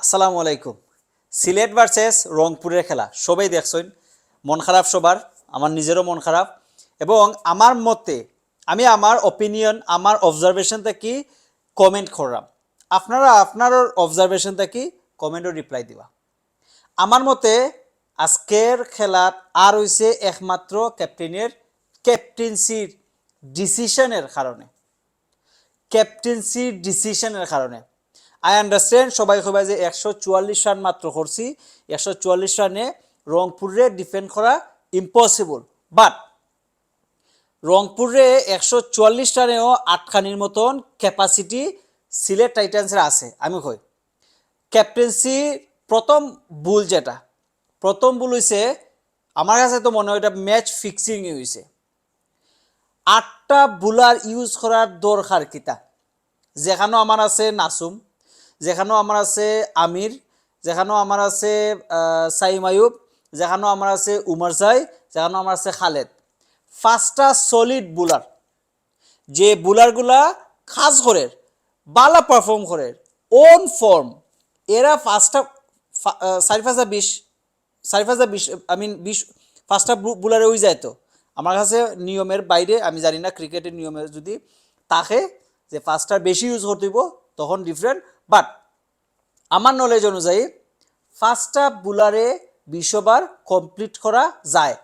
আসসালামু আলাইকুম। সিলেট ভার্সেস রংপুরের খেলা, সবাই দেখছেন। মন খারাপ সবার, আমার নিজেরও মন খারাপ। এবং আমার মতে, আমি আমার অপিনিয়ন আমার অবজারভেশন থেকে কমেন্ট করলাম। আপনারা, আপনার অবজারভেশন থেকে কমেন্টও রিপ্লাই দিবা। আমার মতে, আজকের খেলাত আর হইছে একমাত্র ক্যাপ্টেনের ক্যাপ্টেন্সির ডিসিশনের কারণে। ক্যাপ্টেন্সির ডিসিশনের কারণে। আই আন্ডারস্ট্যান্ড সবাই সবাই যে একশো চুয়াল্লিশ রান মাত্র করছি। একশো চুয়াল্লিশ রানে রংপুরে ডিফেন্ড করা ইম্পসিবল বাট রংপুরে একশো চুয়াল্লিশ রানেও আটখানির মতন ক্যাপাসিটি সিলেট টাইটান্সের আছে, আমি কই। ক্যাপ্টেন্সি প্রথম ভুল যেটা। প্রথম ভুল হয়েছে আমার কাছে তো মনে হয় এটা ম্যাচ ফিক্সিং হয়েছে আটটা বুলার ইউজ করার দরকার কিতা? যেখানেও আমার আছে নাসুম। যেখানেও আমার আছে আমির, যেখানেও আমার আছে সাইম আয়ুব যেখানেও আমার আছে উমর সাই, যেখানেও আমার আছে খালেদ। ফার্স্টটা সলিড বুলার যে বুলারগুলা খাস করে বালা পারফর্ম করে ওন ফর্ম এরা ফার্স্টটা সাড়ে পাঁচটা বিশ সাড়ে পাঁচটা বিশ আই মিন বিশ, পাঁচটা বুলারে ওই যায় তো আমার কাছে নিয়মের বাইরে, আমি জানি না ক্রিকেটের নিয়মের যদি তাকে যে ফার্স্টটা বেশি ইউজ করতে হইব, তখন ডিফারেন্ট বাট আমার নলেজ অনুযায়ী ফার্স্টটা বুলারে বিশ ওভার কমপ্লিট করা যায়।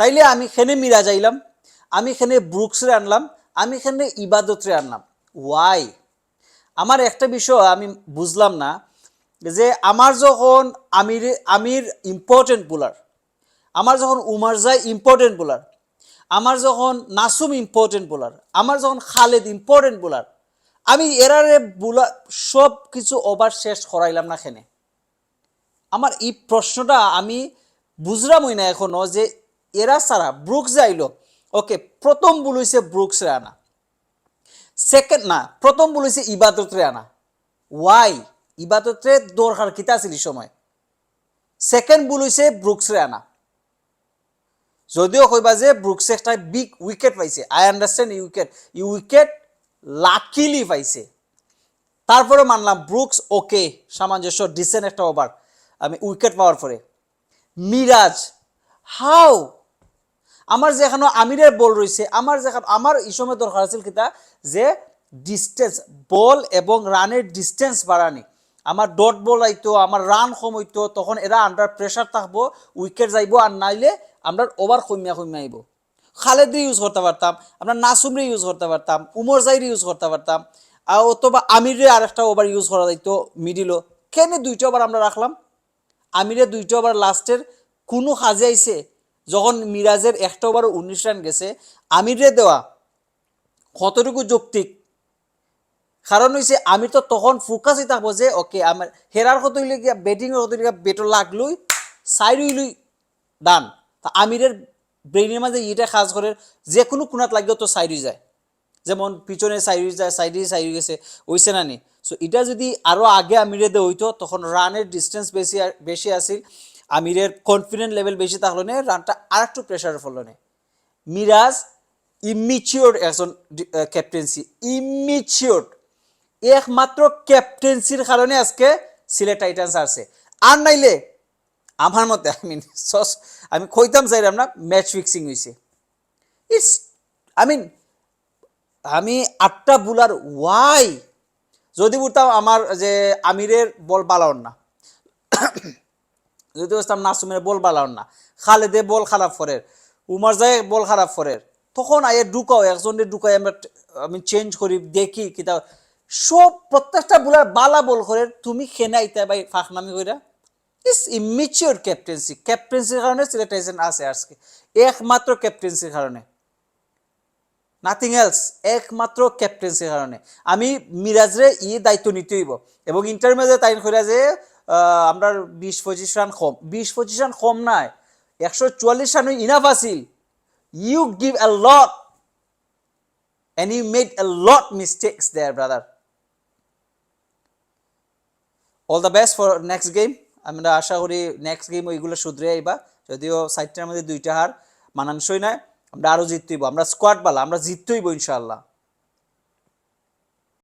তাইলে আমি এখানে মিরা যাইলাম আমি এখানে ব্রুকসরে আনলাম, আমি এখানে ইবাদতরে আনলাম। ওয়াই আমার একটা বিষয় আমি বুঝলাম না, যে আমার যখন আমির আমির ইম্পর্টেন্ট বোলার, আমার যখন উমার জাই ইম্পর্টেন্ট বোলার, আমার যখন নাসুম ইম্পর্টেন্ট বোলার, আমার যখন খালেদ ইম্পর্টেন্ট বোলার আমি এরারে বোলার সব কিছু ওভার শেষ করাইলাম না খেনে আমার এই প্রশ্নটা আমি বুঝলামই না এখনও যে এরা ছাড়া ব্রুকস যাইলো। ওকে, প্রথম ভুল হয়েছে ব্রুকসরে আনা সেকেন্ড, না, প্রথম ভুল হয়েছে ইবাদতরে আনা ওয়াই ইবাদতরে দরকার কিতা আছিল সময়? সেকেন্ড ভুল হয়েছে ব্রুকসরে আনা যদিও কইবা যে ব্রুকসে একটা বিগ উইকেট পাইছে। I understand you wicket you wicket luckily পাইছে। তারপরে মানলাম ব্রুকস ওকে সামঞ্জস্য ডিসেন্ট একটা ওভার আমি উইকেট পাওয়ার পরে। মিরাজ হাউ আমার যেখানে আমিরের বল রয়েছে, আমার যেখানে আমার এই সময় দরকার আছিল কিতা যে ডিস্টেন্স বল এবং রানের ডিস্টেন্স বাড়ানি। আমার ডট বল আইতো, আমার রান কম তখন এরা আন্ডার প্রেশার থাকব উইকেট যাইবো, আর নাইলে আমরা ওভার কমিয়া কমিয়া আইব। খালেদ ইউজ করতে পারতাম আমরা নাসুমরে ইউজ করতে পারতাম, উমর জাইরে ইউজ করতে পারতাম অথবা আমিরে আর একটা ওভার ইউজ করা যাইতো মিডিলও কেন দুইটা ওভার আমরা রাখলাম? আমিরে দুইটা ওভার লাস্টের কোনো কাজে আইছে, যখন মিরাজের একটা ওভার উনিশ রান গেছে, আমিরে দেওয়া কতটুকু যৌক্তিক? কারণ হইছে, আমি তো তখন ফোকাসই থাকব যে ওকে আমার হেরার কত গিয়া ব্যাটিংয়ের কত বেটর লাগলই সাইড হইলই ডান তা আমিরের ব্রেইনের মাঝে ইটা কাজ করে যে কোনো কোনাত লাগলেও তো সাইড যায়। যেমন পিছনে সাইড যায়, সাইডে সাইড গেছে হইছে না নি। সো এটা যদি আরও আগে আমিরে দে হইতো, তখন রানের ডিস্টেন্স বেশি বেশি আসিল আমিরের কনফিডেন্ট লেভেল বেশি থাকল না রানটা আর একটু প্রেশারে ফেলল না। মিরাজ ইমিচিওর একজন ক্যাপ্টেন্সি ইমিচিওর একমাত্র ক্যাপ্টেন্সির কারণে আজকে সিলেট টাইটান্স আসছে আর নাইলে আমার মতে আই মিন সস, আমি কইতাম চাইলাম না ম্যাচ ফিক্সিং হয়েছে ইটস আই মিন আমি আটটা বুলার ওয়াই যদি বলতাম আমার যে আমিরের বল বালাওন না, যদি বলতাম নাসুমের বল বালাওন না, খালেদে বল খারাপ ফরের উমার যায় বল খারাপ ফরের তখন আয়ে ঢুকাও, একজনের ঢুকাই আমরা আমি চেঞ্জ করি, দেখি কিতা, সব প্রত্যেকটা বুলার বালা বল করে তুমি খেনে আইতে ভাই ফাঁকনামি কইরা। ইস ইমিচিওর ক্যাপ্টেন্সি ক্যাপ্টেন্সির কারণে সিলেক্টেশন আছে আজকে। একমাত্র ক্যাপ্টেন্সির কারণে। নাথিং এলস একমাত্র ক্যাপ্টেন্সির কারণে। আমি মিরাজরে ই দায়িত্ব নিতে হইব। এবং ইন্টারমিডিয়েট তাইন কইরা যে আমরা বিশ পঁচিশ রান কম। বিশ পঁচিশ রান কম নাই। একশো চুয়াল্লিশ রান ইনাফ আছিল। You give a lot and you made a lot mistakes there, brother all the best for next game আমরা আশা করি নেক্সট গেম ওইগুলো শুধরে আইবা। যদিও সাইডটার মধ্যে দুইটা হার মানানসই নয়, আমরা আরও জিততেইব আমরা স্কোয়াড বালা, আমরা জিততেইব ইনশাআল্লাহ।